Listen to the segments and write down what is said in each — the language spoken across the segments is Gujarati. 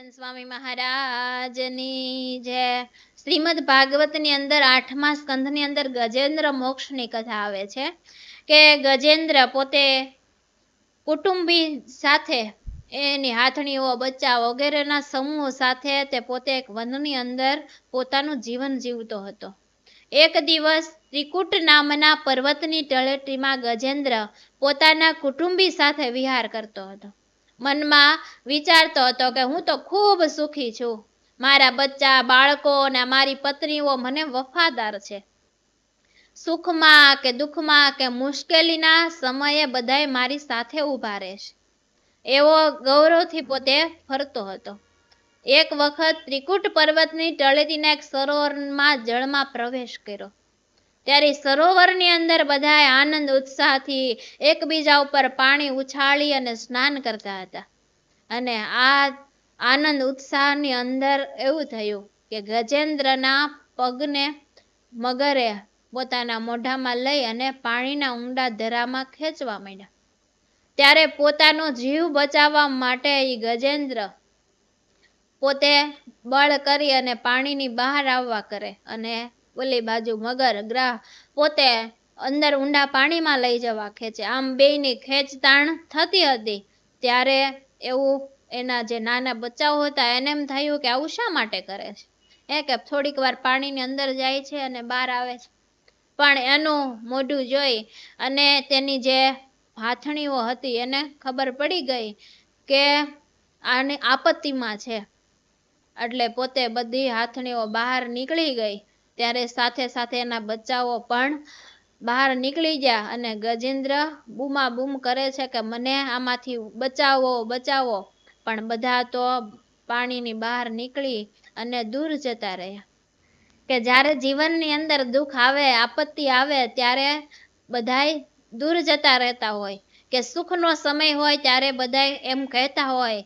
સચ્ચિદાનંદ સ્વામી મહારાજની જે શ્રીમદ ભાગવતની અંદર આઠમા સ્કંધની અંદર ગજેન્દ્ર મોક્ષની કથા આવે છે કે ગજેન્દ્ર પોતે કુટુંબી સાથે એની હાથણીઓ બચ્ચા વગેરેના સમૂહ સાથે તે પોતે એક વનની અંદર પોતાનું જીવન જીવતો હતો. એક દિવસ ત્રિકુટ નામના પર્વતની તળેટીમાં ગજેન્દ્ર પોતાના કુટુંબી સાથે વિહાર કરતો હતો. મનમાં વિચારતો હતો કે હું તો ખૂબ સુખી છું. મારા બચ્ચા, બાળકો અને મારી પત્નીઓ મને વફાદાર છે. સુખમાં કે દુઃખમાં કે મુશ્કેલીના સમયે બધાએ મારી સાથે ઊભા રહેશે. એવો ગૌરવથી પોતે ફરતો હતો. એક વખત ત્રિકુટ પર્વતની તળેટીના એક સરોવરમાં જળમાં પ્રવેશ કર્યો. ત્યારે સરોવરની અંદર બધાએ આનંદ, ઉત્સાહથી એકબીજા ઉપર પાણી ઉછાળી અને સ્નાન કરતા હતા. અને આ આનંદ ઉત્સાહની અંદર એવું થયું કે ગજેન્દ્રના પગને મગરે પોતાના મોઢામાં લઈ અને પાણીના ઊંડા ધરામાં ખેંચવા માંડ્યા. ત્યારે પોતાનો જીવ બચાવવા માટે એ ગજેન્દ્ર પોતે બળ કરી અને પાણીની બહાર આવવા કરે અને ઓલી બાજુ મગર ગ્રાહ પોતે અંદર ઊંડા પાણીમાં લઈ જવા ખેંચે. આમ બેયની ખેંચતાણ થતી હતી. ત્યારે એવું એના જે નાના બચ્ચાઓ હતા, એને એમ થયું કે આવું શા માટે કરે છે? એ કે થોડીક વાર પાણીની અંદર જાય છે અને બહાર આવે છે. પણ એનું મોઢું જોઈ અને તેની જે હાથણીઓ હતી એને ખબર પડી ગઈ કે આને આપત્તિમાં છે. એટલે પોતે બધી હાથણીઓ બહાર નીકળી ગઈ. ત્યારે સાથે સાથે એના બચ્ચાઓ પણ બહાર નીકળી ગયા અને ગજેન્દ્ર બૂમા બૂમ કરે છે કે મને આમાંથી બચાવો બચાવો. પણ બધા તો પાણીની બહાર નીકળી અને દૂર જતા રહ્યા. કે જ્યારે જીવનની અંદર દુઃખ આવે, આપત્તિ આવે, ત્યારે બધાય દૂર જતા રહેતા હોય. કે સુખનો સમય હોય, ત્યારે બધાય એમ કહેતા હોય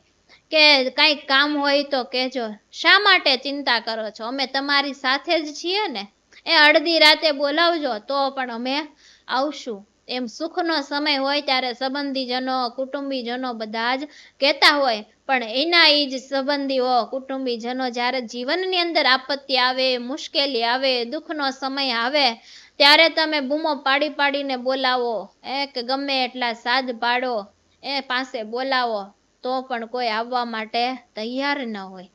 કે કાંઈ કામ હોય તો કહેજો. શા માટે ચિંતા કરો છો? અમે તમારી સાથે જ છીએ ને. એ અડધી રાતે બોલાવજો, તો પણ અમે આવશું. એમ સુખનો સમય હોય ત્યારે સંબંધીજનો, કુટુંબીજનો બધા જ કહેતા હોય, પણ એના એ જ સંબંધીઓ, કુટુંબીજનો જ્યારે જીવનની અંદર આપત્તિ આવે, મુશ્કેલી આવે, દુઃખનો સમય આવે, ત્યારે તમે બૂમો પાડી પાડીને બોલાવો. એ કે ગમે એટલા સાદ પાડો, એ પાસે બોલાવો. તો પણ કોઈ આવવા માટે તૈયાર ન હોય.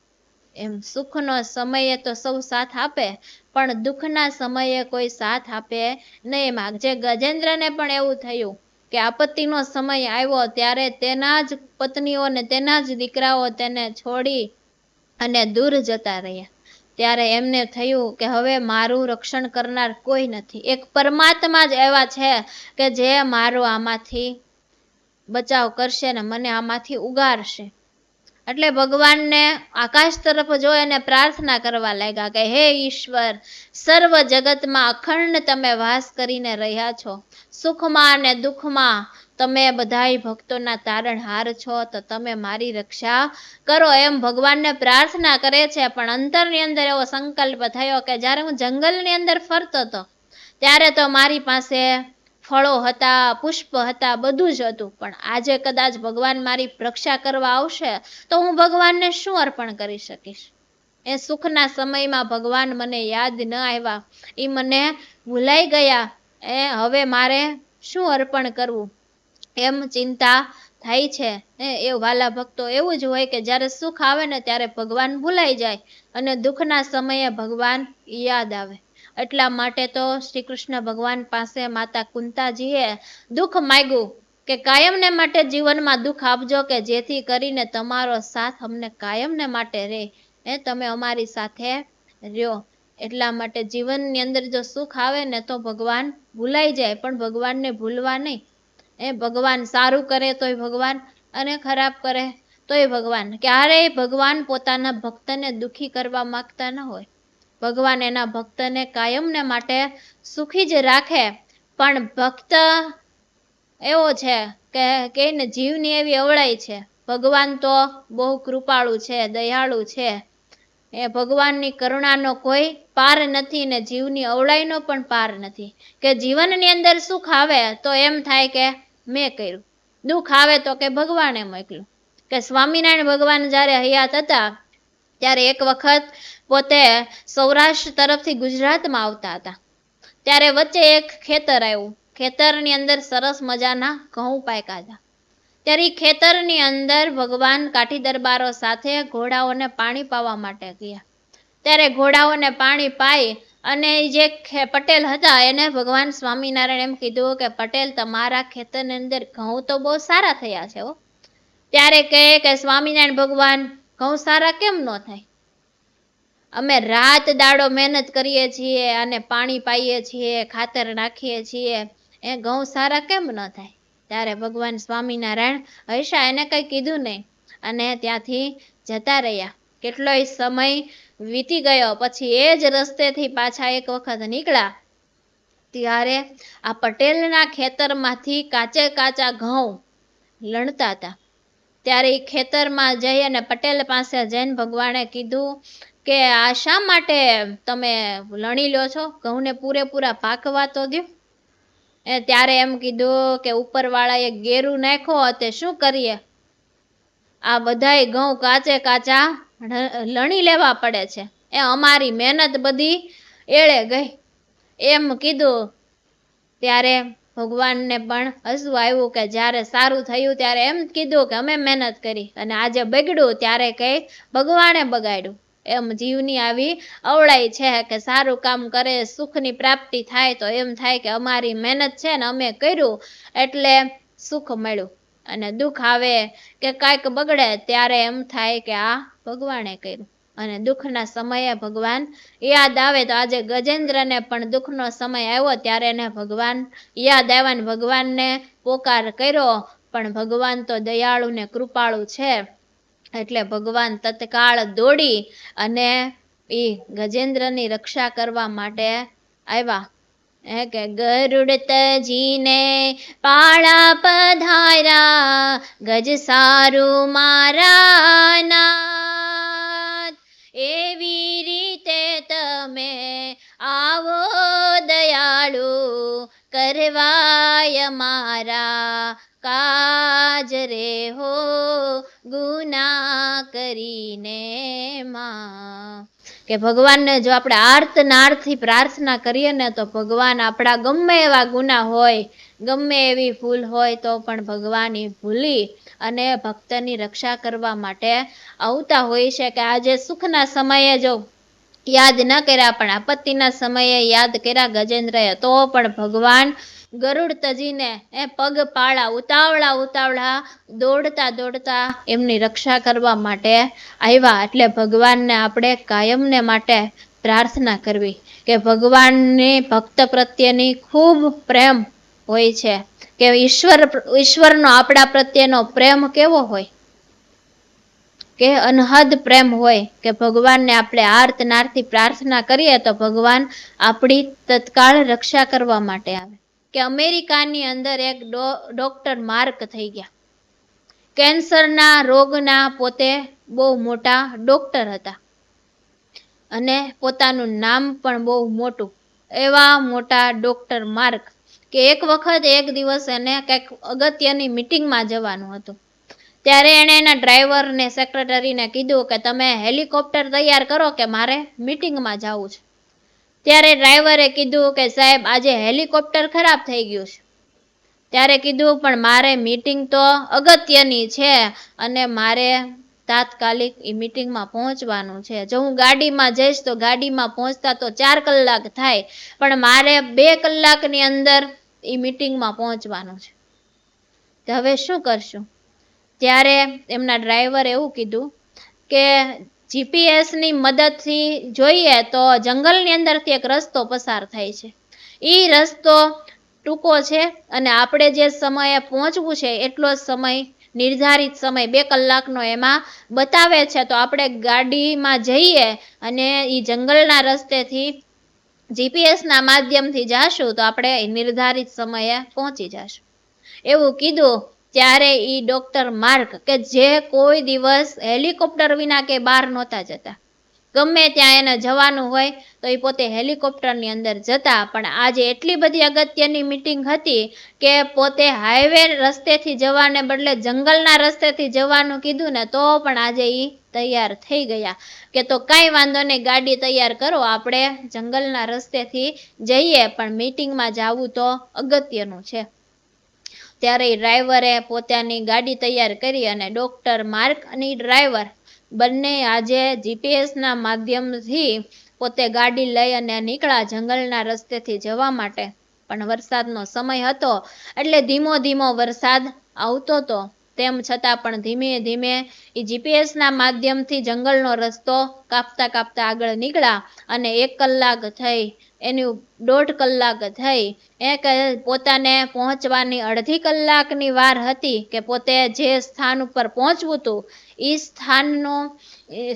એમ સુખનો સમયે તો સૌ સાથ આપે, પણ દુઃખના સમયે કોઈ સાથ આપે નહીં. એમાં જે ગજેન્દ્રને પણ એવું થયું કે આપત્તિનો સમય આવ્યો ત્યારે તેના જ પત્નીઓ ને તેના જ દીકરાઓ તેને છોડી અને દૂર જતા રહ્યા. ત્યારે એમને થયું કે હવે મારું રક્ષણ કરનાર કોઈ નથી. એક પરમાત્મા જ એવા છે કે જે મારો આમાંથી બચાવ કરશે ને મને આમાંથી ઉગારશે. એટલે ભગવાનને આકાશ તરફ જોઈ અને પ્રાર્થના કરવા લાગ્યા કે, હે ઈશ્વર, સર્વ જગતમાં અખંડ તમે વાસ કરીને રહ્યા છો. સુખમાં અને દુઃખમાં તમે બધાય ભક્તોના તારણહાર છો, તો તમે મારી રક્ષા કરો. એમ ભગવાનને પ્રાર્થના કરે છે, પણ અંતરની અંદર એવો સંકલ્પ થયો કે જ્યારે હું જંગલની અંદર ફરતો હતો ત્યારે તો મારી પાસે ફળો હતા, પુષ્પ હતા, બધું જ હતું. પણ આજે કદાચ ભગવાન મારી રક્ષા કરવા આવશે, તો હું ભગવાનને શું અર્પણ કરી શકીશ? એ સુખના સમયમાં ભગવાન મને યાદ ન આવ્યા. એ મને ભૂલાઈ ગયા. એ હવે મારે શું અર્પણ કરવું? એમ ચિંતા થાય છે. એ વાલા ભક્તો એવું જ હોય કે જ્યારે સુખ આવે ને ત્યારે ભગવાન ભૂલાઈ જાય અને દુઃખના સમયે ભગવાન યાદ આવે. એટલા માટે તો શ્રી કૃષ્ણ ભગવાન પાસે માતા કુંતાજીએ દુઃખ માગ્યું કે કાયમને માટે જીવનમાં દુઃખ આપજો કે જેથી કરીને તમારો સાથ અમને કાયમને માટે રહે એ તમે અમારી સાથે રહ્યો. એટલા માટે જીવનની અંદર જો સુખ આવે ને તો ભગવાન ભૂલાઈ જાય, પણ ભગવાનને ભૂલવા નહીં. એ ભગવાન સારું કરે તોય ભગવાન અને ખરાબ કરે તોય ભગવાન. ક્યારેય ભગવાન પોતાના ભક્તને દુઃખી કરવા માગતા ન હોય. ભગવાન એના ભક્તને કાયમને માટે સુખી જ રાખે. પણ ભક્ત એવો છે કે કહીને જીવની એવી અવળાઈ છે. ભગવાન તો બહુ કૃપાળુ છે, દયાળુ છે. એ ભગવાનની કરુણાનો કોઈ પાર નથી ને જીવની અવળાઈનો પણ પાર નથી. કે જીવનની અંદર સુખ આવે તો એમ થાય કે મેં કર્યું. દુઃખ આવે તો કે ભગવાને મોકલ્યું. કે સ્વામિનારાયણ ભગવાન જ્યારે હયાત હતા ત્યારે એક વખત પોતે સૌરાષ્ટ્ર તરફથી ગુજરાતમાં આવતા હતા. ત્યારે વચ્ચે એક ખેતર આવ્યું. ખેતરની અંદર સરસ મજાના ઘઉં પાક્યા હતા. ત્યારે એ ખેતરની અંદર ભગવાન કાઠી દરબારો સાથે ઘોડાઓને પાણી પાવા માટે ગયા. ત્યારે ઘોડાઓને પાણી પાઈ અને જે પટેલ હતા એને ભગવાન સ્વામિનારાયણ એમ કીધું કે, પટેલ, તમારા ખેતરની અંદર ઘઉં તો બહુ સારા થયા છે ત્યારે કહે કે, સ્વામિનારાયણ ભગવાન ઘઉં સારા કેમ ન થાય? અમે રાત દાડો મહેનત કરીએ છીએ અને પાણી પાઈએ છીએ, ખાતર નાખીએ છીએ. એ ઘઉં સારા કેમ ન થાય? ત્યારે ભગવાન સ્વામિનારાયણ હૈશા એને કંઈ કીધું નહીં અને ત્યાંથી જતા રહ્યા. કેટલોય સમય વીતી ગયો, પછી એ જ રસ્તેથી પાછા એક વખત નીકળ્યા. ત્યારે આ પટેલના ખેતરમાંથી કાચે કાચા ઘઉં લણતા હતા. ત્યારે ખેતરમાં જઈ અને પટેલ પાસે જૈન ભગવાને કીધું કે, આ શા માટે તમે લણી લો છો? ઘઉંને પૂરેપૂરા પાકવા તો દો એ ત્યારે એમ કીધું કે, ઉપરવાળાએ ગેરું નાખો તે શું કરીએ? આ બધાય ઘઉં કાચે કાચા લણી લેવા પડે છે. એ અમારી મહેનત બધી એળે ગઈ. એમ કીધું. ત્યારે ભગવાનને પણ હસવું આવ્યું કે જ્યારે સારું થયું ત્યારે એમ કીધું કે અમે મહેનત કરી અને આજે બગડ્યું ત્યારે કંઈ ભગવાને બગાડ્યું. એમ જીવની આવી અવળાઈ છે કે સારું કામ કરે, સુખની પ્રાપ્તિ થાય તો એમ થાય કે અમારી મહેનત છે ને અમે કર્યું એટલે સુખ મળ્યું અને દુઃખ આવે કે કાંઈક બગડે ત્યારે એમ થાય કે આ ભગવાને કર્યું. અને દુઃખના સમયે ભગવાન યાદ આવે તો આજે ગજેન્દ્રને પણ દુઃખનો સમય આવ્યો ત્યારે એને ભગવાન યાદ આવ્યા ને ભગવાનને પોકાર કર્યો. પણ ભગવાન તો દયાળુ ને કૃપાળુ છે. એટલે ભગવાન તત્કાળ દોડી અને એ ગજેન્દ્રની રક્ષા કરવા માટે આવ્યા. કે ગરુડતજીને પાળા પધાર્યા, ગજ સારું મારા દયાળુ કરવાય મારા કાજ રે હો ગુના કરીને માં કે ભગવાનને જો આપણે આર્ત નાર્થથી પ્રાર્થના કરીએ ને તો ભગવાન આપણા ગમે એવા ગુના હોય, ગમે એવી ભૂલ હોય તો પણ ભગવાન એ ભૂલી અને ભક્તની રક્ષા કરવા માટે આવતા હોય છે કે આજે સુખના સમયે જો યાદ ન કર્યા, પણ આપત્તિના સમયે યાદ કર્યા ગજેન્દ્રએ, તો પણ ભગવાન ગરુડ તજીને એ પગ પાળા, ઉતાવળા ઉતાવળા, દોડતા દોડતા એમની રક્ષા કરવા માટે આવ્યા. એટલે ભગવાનને આપણે કાયમને માટે પ્રાર્થના કરવી કે ભગવાનની ભક્ત પ્રત્યેની ખૂબ પ્રેમ હોય છે. કે ઈશ્વર, ઈશ્વરનો આપણા પ્રત્યેનો પ્રેમ કેવો હોય? કે અનહદ પ્રેમ હોય, કે ભગવાનને આપણે આર્તનારથી પ્રાર્થના કરીએ તો ભગવાન આપણી તત્કાળ રક્ષા કરવા માટે આવે. કે અમેરિકાની અંદર એક ડોક્ટર માર્ક થઈ ગયા. કેન્સરના રોગના પોતે બહુ મોટા ડોક્ટર હતા. અને પોતાનું નામ પણ બહુ મોટું. એવા મોટા ડોક્ટર માર્ક કે એક વખત એક દિવસ એને કંઈક અગત્યની મિટિંગમાં જવાનું હતું. ત્યારે એણે એના ડ્રાઈવરને, સેક્રેટરીને કીધું કે તમે હેલિકોપ્ટર તૈયાર કરો કે મારે મિટિંગમાં જવું છે. ત્યારે ડ્રાઈવરે કીધું કે સાહેબ, આજે હેલિકોપ્ટર ખરાબ થઈ ગયું છે. ત્યારે કીધું, પણ મારે મીટિંગ તો અગત્યની છે અને મારે તાત્કાલિક એ મિટિંગમાં પહોંચવાનું છે. જો હું ગાડીમાં જઈશ તો ગાડીમાં પહોંચતા તો ચાર કલાક થાય, પણ મારે બે કલાકની અંદર એ મિટિંગમાં પહોંચવાનું છે. તો હવે શું કરશું? ત્યારે એમના ડ્રાઈવર એવું કીધું કે જીપીએસની મદદથી જોઈએ તો જંગલની અંદરથી એક રસ્તો પસાર થાય છે. એ રસ્તો ટૂંકો છે અને આપણે જે સમયે પહોંચવું છે એટલો જ સમય, નિર્ધારિત સમય, બે કલાકનો એમાં બતાવે છે. તો આપણે ગાડીમાં જઈએ અને એ જંગલના રસ્તેથી જીપીએસના માધ્યમથી જાશું તો આપણે નિર્ધારિત સમયે પહોંચી જશું. એવું કીધું ત્યારે એ ડોક્ટર માર્ક કે જે કોઈ દિવસ હેલિકોપ્ટર વિના કે બહાર નહોતા જતા. ગમે ત્યાં એને જવાનું હોય તો એ પોતે હેલિકોપ્ટરની અંદર જતા. પણ આજે એટલી બધી અગત્યની મિટિંગ હતી કે પોતે હાઈવે રસ્તેથી જવાને બદલે જંગલના રસ્તેથી જવાનું કીધું ને તો પણ આજે એ તૈયાર થઈ ગયા. કે તો કાંઈ વાંધો નહીં, ગાડી તૈયાર કરો, આપણે જંગલના રસ્તેથી જઈએ. પણ મિટિંગમાં જવું તો અગત્યનું છે. ત્યારે ડ્રાઈવરે પોતાની ગાડી તૈયાર કરી અને ડોક્ટર માર્ક અને ડ્રાઈવર બંને આજે જીપીએસના માધ્યમથી પોતે ગાડી લઈ અને નીકળ્યા જંગલના રસ્તેથી જવા માટે. પણ વરસાદનો સમય હતો એટલે ધીમો ધીમો વરસાદ આવતો હતો તેમ છતાં પણ ધીમે ધીમે એ જીપીએસના માધ્યમથી જંગલનો રસ્તો કાપતા કાપતા આગળ નીકળ્યા અને એક કલાક થઈ એની દોઢ કલાક થઈ. એ કે પોતાને પહોંચવાની અડધી કલાકની વાર હતી કે પોતે જે સ્થાન ઉપર પહોંચવું હતું એ સ્થાનનો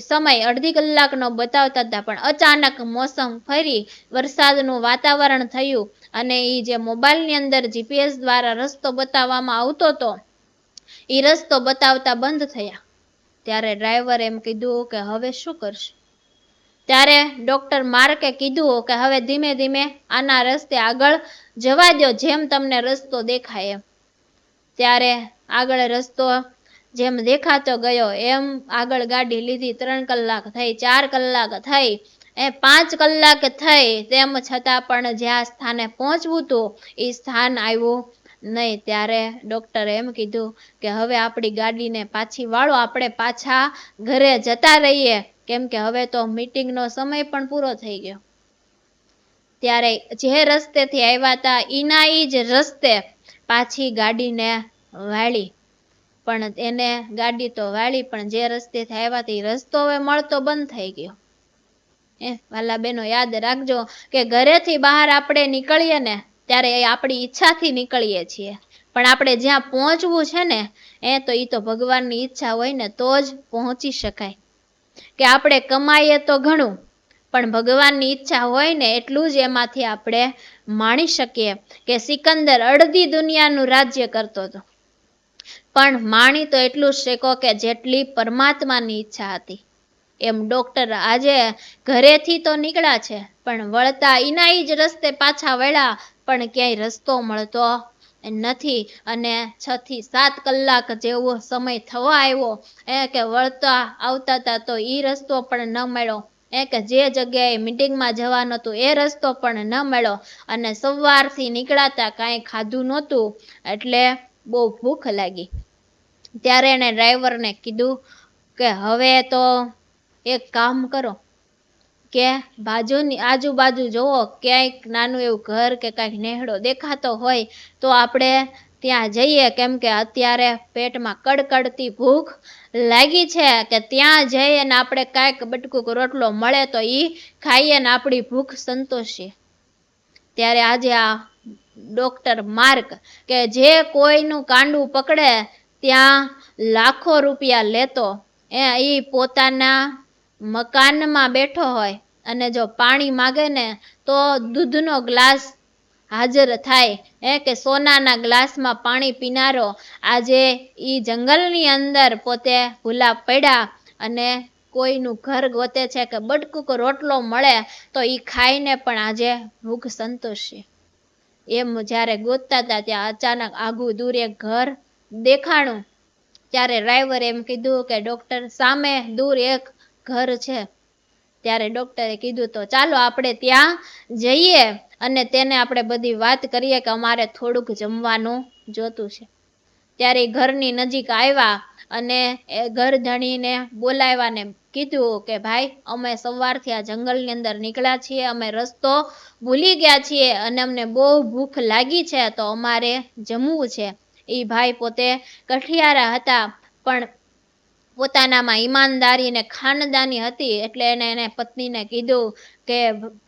સમય અડધી કલાકનો બતાવતા હતા. પણ અચાનક મોસમ ફરી, વરસાદનું વાતાવરણ થયું અને એ જે મોબાઈલની અંદર જીપીએસ દ્વારા રસ્તો બતાવવામાં આવતો હતો એ રસ્તો બતાવતા બંધ થયા. ત્યારે ડ્રાઈવર એમ કીધું કે હવે શું કરશે? ત્યારે ડૉક્ટર માર્કે કીધું કે હવે ધીમે ધીમે આના રસ્તે આગળ જવા દો જેમ તમને રસ્તો દેખાય એમ. ત્યારે આગળ રસ્તો જેમ દેખાતો ગયો એમ આગળ ગાડી લીધી, ત્રણ કલાક થઈ, ચાર કલાક થઈ, એ પાંચ કલાક થઈ, તેમ છતાં પણ જ્યાં સ્થાને પહોંચવું હતું એ સ્થાન આવ્યું નહીં. ત્યારે ડૉક્ટરે એમ કીધું કે હવે આપણી ગાડીને પાછી વાળો, આપણે પાછા ઘરે જતા રહીએ. કેમ કે હવે તો મીટિંગનો સમય પણ પૂરો થઈ ગયો. ત્યારે જે રસ્તેથી આવ્યા હતા એના એ જ રસ્તે પાછી ગાડીને વાળી. પણ એને ગાડી તો વાળી, પણ જે રસ્તેથી આવ્યા હતા એ રસ્તો હવે મળતો બંધ થઈ ગયો. એ વાલા બેનો યાદ રાખજો કે ઘરેથી બહાર આપણે નીકળીએ ને, ત્યારે એ આપણી ઈચ્છાથી નીકળીએ છીએ. પણ આપણે જ્યાં પહોંચવું છે ને, એ તો એ તો ભગવાનની ઈચ્છા હોય ને, તો જ પહોંચી શકાય. કે આપણે કમાઈએ તો ઘણું, પણ ભગવાનની ઈચ્છા હોય ને એટલું જ એમાંથી આપણે માણી શકીએ કે સિકંદર અડધી દુનિયાનું રાજ્ય કરતો હતો. પણ માણી તો એટલું શેકો કે જેટલી પરમાત્માની ઈચ્છા હતી. એમ ડોક્ટર આજે ઘરેથી તો નીકળ્યા છે, પણ વળતા એના ઈ જ રસ્તે પાછા વળ્યા, પણ ક્યાંય રસ્તો મળતો નથી. અને છ થી સાત કલાક જેવો સમય થવા આવ્યો. એ કે વળતા આવતા હતા તો એ રસ્તો પણ ન મળ્યો. એ કે જે જગ્યાએ મીટિંગમાં જવાનું હતું એ રસ્તો પણ ન મળ્યો. અને સવારથી નીકળાતા કાંઈ ખાધું નહોતું. એટલે બહુ ભૂખ લાગી. ત્યારે એણે ડ્રાઈવરને કીધું કે હવે તો એક કામ કરો. કે બાજુની આજુબાજુ જુઓ ક્યાંક નાનું એવું ઘર કે કાંઈક નેહડો દેખાતો હોય, તો આપણે ત્યાં જઈએ. કેમ કે અત્યારે પેટમાં કડકડતી ભૂખ લાગી છે કે ત્યાં જઈએ ને આપણે કાંઈક બટકુક રોટલો મળે તો એ ખાઈએ ને આપણી ભૂખ સંતોષીએ ત્યારે આજે આ ડોક્ટર માર્ક કે જે કોઈનું કાંડું પકડે ત્યાં લાખો રૂપિયા લેતો, એ પોતાના મકાનમાં બેઠો હોય. અને જો પાણી માગે ને, તો દૂધનો ગ્લાસ હાજર થાય. એ કે સોનાના ગ્લાસમાં પાણી પીનારો આજે એ જંગલની અંદર પોતે ભૂલા પડ્યા અને કોઈનું ઘર ગોતે છે કે બટકુક રોટલો મળે, તો એ ખાઈને પણ આજે ભૂખ સંતોષે. એમ જ્યારે ગોતતા હતા ત્યાં અચાનક આગું દૂર એક ઘર દેખાણું. ત્યારે ડ્રાઈવરે એમ કીધું કે ડૉક્ટર, સામે દૂર એક ઘર છે. ત્યારે ડોક્ટરે કીધું તો ચાલો આપણે ત્યાં જઈએ અને તેને આપણે બધી વાત કરીએ કે અમારે થોડુંક જમવાનું જોતું છે. ત્યારે ઘરની નજીક આવ્યા અને એ ઘર ધણીને બોલાવ્યા ને કીધું કે ભાઈ, અમે સવારથી આ જંગલની અંદર નીકળ્યા છીએ, અમે રસ્તો ભૂલી ગયા છીએ અને અમને બહુ ભૂખ લાગી છે તો અમારે જમવું છે. એ ભાઈ પોતે કઠિયારા હતા, પણ પોતાનામાં ઈમાનદારી ને ખાનદાની હતી એટલે એને એને પત્નીને કીધું કે,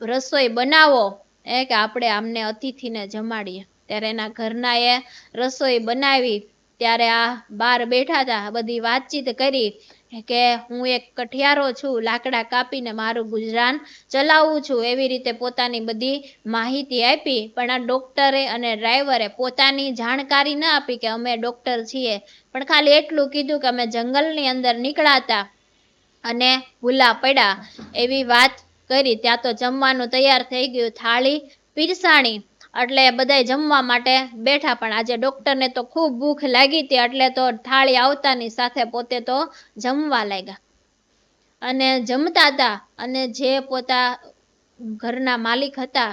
રસોઈ બનાવો. એ કે આપણે આમને અતિથિને જમાડીએ. ત્યારે એના ઘરના એ રસોઈ બનાવી. ત્યારે આ બાર બેઠા હતા, બધી વાતચીત કરી. કે હું એક કઠિયારો છું, લાકડા કાપીને મારું ગુજરાન ચલાવું છું, એવી રીતે પોતાની બધી માહિતી આપી, પણ આ ડોક્ટરે અને ડ્રાઈવરે પોતાની જાણકારી ન આપી કે અમે ડોક્ટર છીએ. પણ ખાલી એટલું કીધું કે અમે જંગલની અંદર નીકળાતા અને ભૂલા પડ્યા. એવી વાત કરી, ત્યાં તો જમવાનું તૈયાર થઈ ગયું. થાળી પીરસાણી એટલે બધા જમવા માટે બેઠા. પણ આજે ડોક્ટરને તો ખૂબ ભૂખ લાગી હતી, એટલે તો થાળી આવતાની સાથે પોતે તો જમવા લાગ્યા. અને જમતા હતા અને જે પોતા ઘરના માલિક હતા,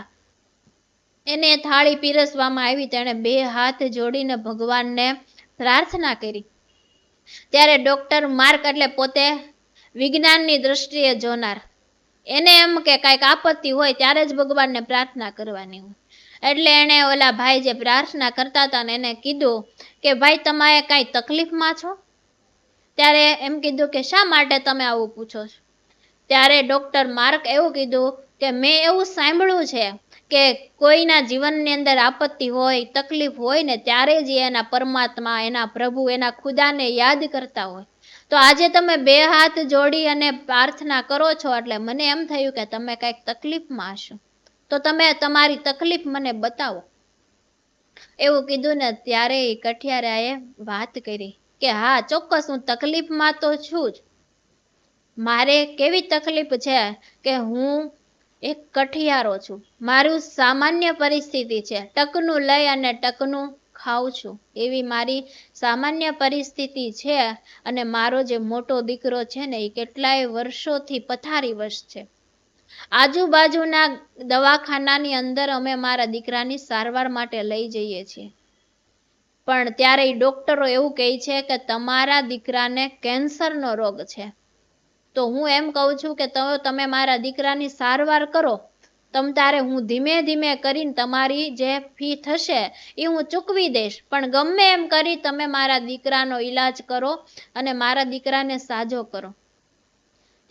એને થાળી પીરસવામાં આવી. તેણે બે હાથ જોડીને ભગવાનને પ્રાર્થના કરી. ત્યારે ડોક્ટર માર્ક એટલે પોતે વિજ્ઞાનની દ્રષ્ટિએ જોનાર. એને એમ કે કાંઈક આપત્તિ હોય ત્યારે જ ભગવાનને પ્રાર્થના કરવાની હોય. એટલે એણે ઓલા ભાઈ જે પ્રાર્થના કરતા હતા ને એને કીધું કે, ભાઈ તમે કાંઈ તકલીફમાં છો? ત્યારે એમ કીધું કે, શા માટે તમે આવું પૂછો છો? ત્યારે ડૉક્ટર માર્ક એવું કીધું કે, મેં એવું સાંભળ્યું છે કે કોઈના જીવનની અંદર આપત્તિ હોય, તકલીફ હોય ને ત્યારે જ એના પરમાત્મા, એના પ્રભુ, એના ખુદાને યાદ કરતા હોય. તો આજે તમે બે હાથ જોડી અને પ્રાર્થના કરો છો, એટલે મને એમ થયું કે તમે કાંઈક તકલીફમાં હશો. તો તમે તમારી તકલીફ મને બતાવો. એવું કીધું ને ત્યારે કઠિયારાએ વાત કરી કે, હા, ચોક્કસ હું તકલીફમાં તો છું જ. મારે કેવી તકલીફ છે કે હું એક કઠિયારો છું? મારું સામાન્ય પરિસ્થિતિ છે. ટકનું લઈ અને ટકનું ખાઉં છું. એવી મારી સામાન્ય પરિસ્થિતિ છે અને મારો જે મોટો દીકરો છે ને, એ કેટલાય વર્ષોથી પથારી વર્ષ છે. આજુબાજુના દવાખાનાની અંદર અમે મારા દીકરાની સારવાર માટે લઈ જઈએ છીએ. પણ ત્યારે ડોક્ટરો એવું કહે છે કે તમારા દીકરાને કેન્સરનો રોગ છે. તો હું એમ કહું છું કે તમે મારા દીકરાની સારવાર કરો. તમ તારે હું ધીમે ધીમે કરીને તમારી જે ફી થશે એ હું ચૂકવી દઈશ. પણ ગમે એમ કરી તમે મારા દીકરાનો ઈલાજ કરો અને મારા દીકરાને સાજો કરો.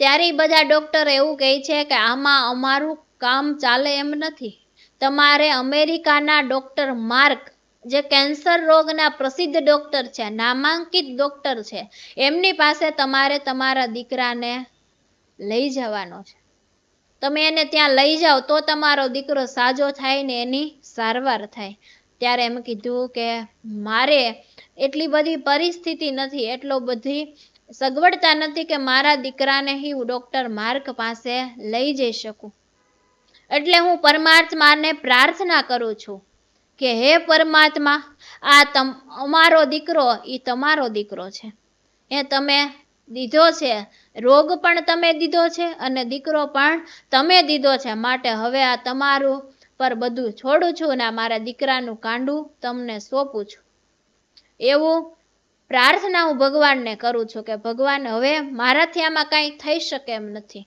ત્યારે બધા ડોક્ટર એવું કહે છે કે આમાં અમારું કામ ચાલે એમ નથી. તમારે અમેરિકાના ડોક્ટર માર્ક, જે કેન્સર રોગના પ્રસિદ્ધ ડોક્ટર છે, નામાંકિત ડોક્ટર છે, એમની પાસે તમારે તમારા દીકરાને લઈ જવાનો છે. તમે એને ત્યાં લઈ જાઓ તો તમારો દીકરો સાજો થાય ને એની સારવાર થાય. ત્યારે એમ કીધું કે મારે એટલી બધી પરિસ્થિતિ નથી, એટલો બધી સગવડતા નથી કે મારા દીકરાને હું ડૉક્ટર માર્ક પાસે લઈ જઈ શકું. એટલે હું પરમાત્માને પ્રાર્થના કરું છું કે હે પરમાત્મા, આ તમ, અમારો દીકરો એ તમારો દીકરો છે. એ તમે દીધો છે, રોગ પણ તમે દીધો છે અને દીકરો પણ તમે દીધો છે. માટે હવે આ તમારું પર બધું છોડું છું અને મારા દીકરાનું કાંડું તમને સોંપું છું. એવું પ્રાર્થના હું ભગવાનને કરું છું કે ભગવાન હવે મારાથી આમાં કાંઈ થઈ શકે એમ નથી.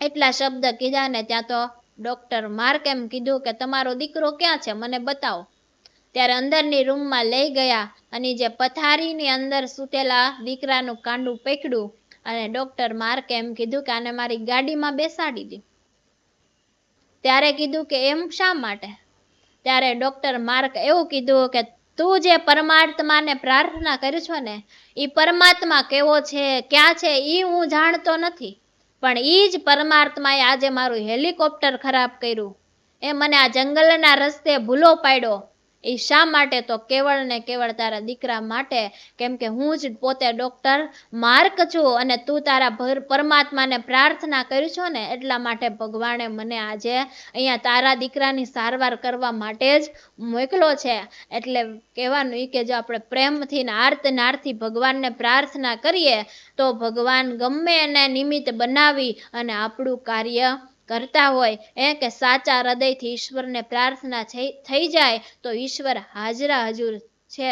એટલા શબ્દ કીધા ને ત્યાં તો ડોક્ટર માર્ક એમ કીધું કે તમારો દીકરો ક્યાં છે મને બતાવો. ત્યારે અંદરની રૂમમાં લઈ ગયા અને જે પથારીની અંદર સૂતેલા દીકરાનું કાંડું પકડ્યું અને ડોક્ટર માર્કે એમ કીધું કે આને મારી ગાડીમાં બેસાડી દે. ત્યારે કીધું કે એમ શા માટે? ત્યારે ડૉક્ટર માર્ક એવું કીધું કે તું જે પરમાત્માને પ્રાર્થના કરી છો ને એ પરમાત્મા કેવો છે, ક્યાં છે એ હું જાણતો નથી. પણ એ જ પરમાત્માએ આજે મારું હેલિકોપ્ટર ખરાબ કર્યું. એ મને આ જંગલના રસ્તે ભૂલો પાડ્યો. એ શા માટે? તો કેવળ ને કેવળ તારા દીકરા માટે, કેમ કે હું જ પોતે ડોક્ટર માર્ક છું અને તું તારા પરમાત્માને પ્રાર્થના કરી છો ને, એટલા માટે ભગવાને મને આજે અહીંયા તારા દીકરાની સારવાર કરવા માટે જ મોકલો છે. એટલે કહેવાનું એ કે જો આપણે પ્રેમથી આર્ત નારથી ભગવાનને પ્રાર્થના કરીએ, તો ભગવાન ગમે એને નિમિત્ત બનાવી અને આપણું કાર્ય કરતા હોય એ કે સાચા હૃદયથી ઈશ્વરને પ્રાર્થના થઈ જાય, તો ઈશ્વર હાજરા હજુર છે.